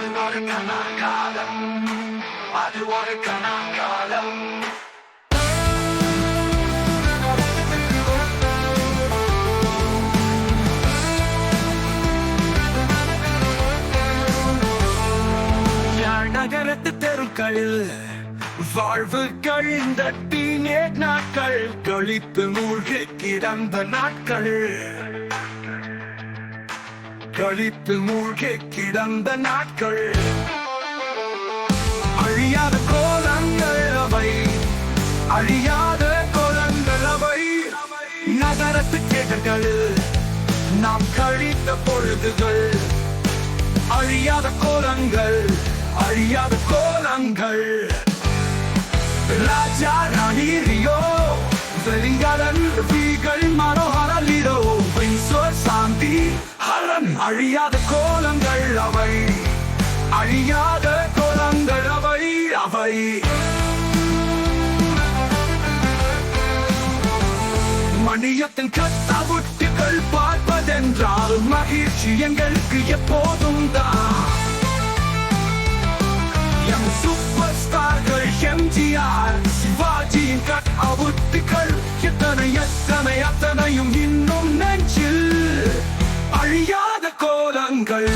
அது ஒரு கணக்காலம் அது ஒரு கணக்காலம் நகரத்து தெருக்களில்? வாழ்வு கழிந்த டீனேஜ் நாட்கள் கழிப்பு மூழ்கி கிடந்த நாட்கள். கழிப்பு மூழ்கி கிடந்த நாட்கள். அழியாத கோலங்கள் அவை. அழியாத கோலங்கள் அவை. நகரத்து கேட்டகளில் நாம் கழித்த பொழுதுகள். அழியாத கோலங்கள் அழியாத கோலங்கள். ராஜா ராணி ரியோ வெலிங்கலன் அழியாத கோலங்கள் அவை. அழியாத கோலங்கள் அவை அவை. மணியத்தின் கத்தாவுட்டுகள் பார்ப்பதென்றால் மகிழ்ச்சி எங்களுக்கு எப்போதும் தான் எம் சூப்பர் ஸ்டார்கள் எம்ஜிஆர் சிவாஜியின் கட் அவுட்டுகள் எத்தனை எத்தனை அத்தனையும் கண்கள்.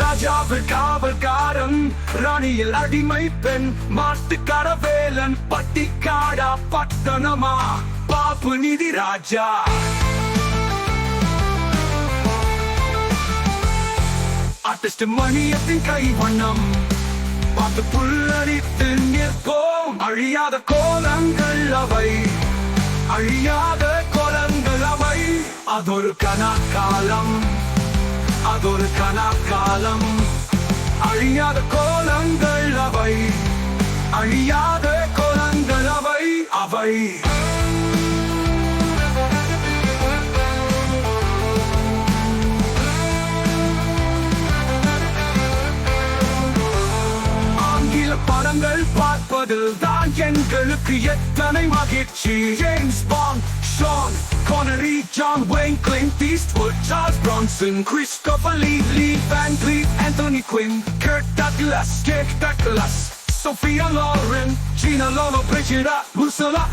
ராஜாவில் காவல்காரன் ராணியில் அடிமை பெண் மாட்டு வேலன் பட்டிக்காடா பட்டணமா? பாப்பு நிதி ராஜா. ஆர்டிஸ்ட் மணியத்தின் கை வண்ணம் பார்த்து புல்லரித்து நிற்போம் அழியாத கோலங்கள் அவை அழியாத அதொரு கனாக்காலம் அதொரு கனாக்காலம் அழியாத கோலங்கள் அவை அழியாத கோலங்கள் அவை அவை ஆங்கில படங்கள் பார்ப்பதில் தான் எங்களுக்கு எத்தனை மகிழ்ச்சி James Bond Sean John Wayne, Clint Eastwood, Charles Bronson, Christopher Lee, Lee Van Cleef, Anthony Quinn, Kirk Douglas, Douglas Douglas, Sophia Sophia Gina Lolo, Brigida, Brigida Ursula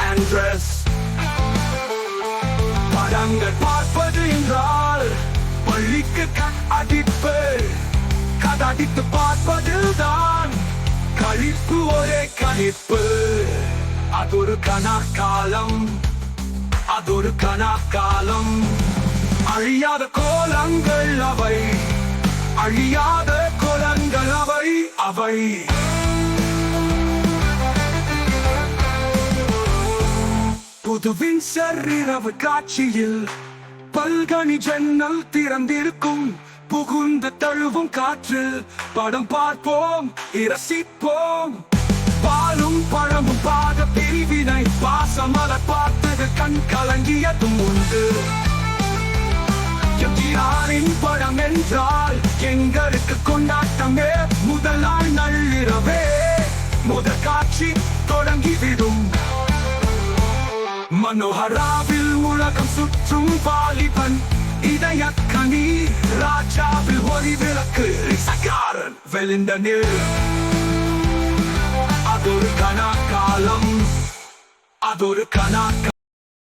படங்கள் பார்ப்பது என்றால் பள்ளிக்கு கண் அடிப்பு. கதடித்து பார்ப்பதில்தான் கழிப்பு ஒரே கழிப்பு ஒரு கணக்காலம் அதொரு கனாக்காலம். அழியாத கோலங்கள் அவை. அழியாத கோலங்கள் அவை அவை. புதுவின் சரிரவு காட்சியில் பல்கனி ஜன்னல் திறந்திருக்கும். புகுந்து தழுவும் காற்று படம் பார்ப்போம் இரசிப்போம். பாலும் பழமும் பாக பிரிவினை பாசமல பார்த்தது கண் கலங்கியதும் உண்டு. எம்ஜிஆரின் படம் என்றால் எங்களுக்கு கொண்டாட்டமே முதலாள் நள்ளிரவே முதல் காட்சி தொடங்கிவிடும். மனோஹராவில் உலகம் சுற்றும் வாலிபன் இதய கனி ராஜாவில் ஒரு விளக்கு சகாரன் வெளிந்த நில். அதொரு கணக்காலம் அதொரு கணக்காலம்